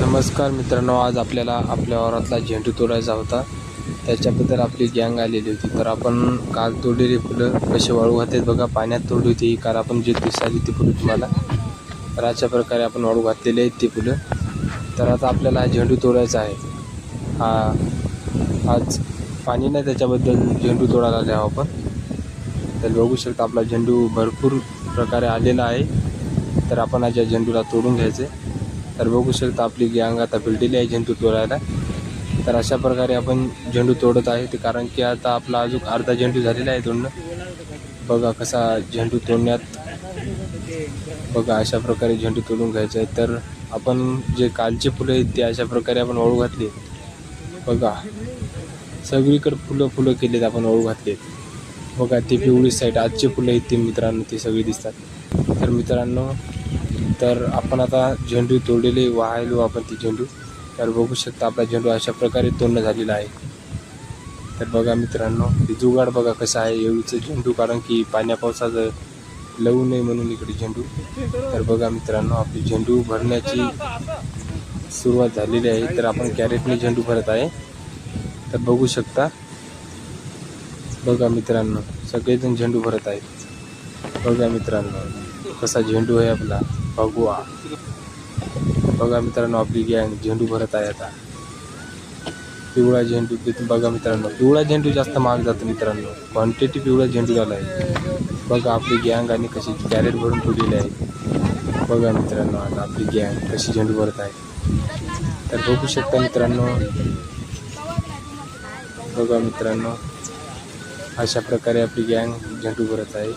नमस्कार मित्रांनो आज आपल्याला आपल्या वावरातला झेंडू तोडायचा होता. त्याच्याबद्दल आपली गँग आलेली होती. तर आपण काल तोडलेली फुलं कसे वाळू घातलेत बघा. पाण्यात तोडली होती ही. काल आपण जे दिसाली ती फुलं तुम्हाला. तर अशा प्रकारे आपण वाळू घातलेली आहेत ती फुलं. तर आता आपल्याला हा झेंडू तोडायचा आहे. हा आज पाणी नाही त्याच्याबद्दल झेंडू तोडायला आले आहो आपण. तर बघू शकता आपला झेंडू भरपूर प्रकारे आलेला आहे. तर आपण आज या झेंडूला तोडून घ्यायचे. तर बघू शकता आपली गँग आता भिडलेली आहे झेंडू तोडायला. तर अशा प्रकारे आपण झेंडू तोडत आहे ते कारण की आता आपला अजून अर्धा झेंडू झालेला आहे तोडणं. बघा कसा झेंडू तोडण्यात. बघा अशा प्रकारे झेंडू तोडून घ्यायचं आहे. तर आपण जे कालचे फुलं आहेत ते अशा प्रकारे आपण ओळू घातले बघा. सगळीकडे फुलं फुलं केलेत आपण ओळू घातलेत. बघा ते पिवळी साईड आजचे फुलं आहेत मित्रांनो ते सगळे दिसतात. तर मित्रांनो तर आपण आता झेंडू तोडलेले वाहायलो आपण ती झेंडू. तर बघू शकता आपला झेंडू अशा प्रकारे तोडणं झालेला आहे. तर बघा मित्रांनो ते जुगाड बघा कसं आहे एवढीचं झेंडू कारण की पाण्या पावसाचं लवू नये म्हणून इकडे झेंडू. तर बघा मित्रांनो आपली झेंडू भरण्याची सुरुवात झालेली आहे. तर आपण कॅरेटने झेंडू भरत आहे. तर बघू शकता बघा मित्रांनो सगळेजण झेंडू भरत आहेत. बघा मित्रांनो कसा झेंडू आहे आपला. भगवा बघा मित्रांनो आपली गँग झेंडू भरत आहे आता. पिवळा झेंडू तिथून बघा मित्रांनो पिवळा झेंडू जास्त महाग जातो मित्रांनो. क्वांटिटी पिवळा झेंडू झाला आहे. बघा आपली गँग आणि कशी कॅरेट भरून ठेवलेली आहे. बघा मित्रांनो आता आपली गँग कशी झेंडू भरत आहे. तर बघू शकता मित्रांनो. बघा मित्रांनो. अशा प्रकारे आपली गँग झेंडू भरत आहे.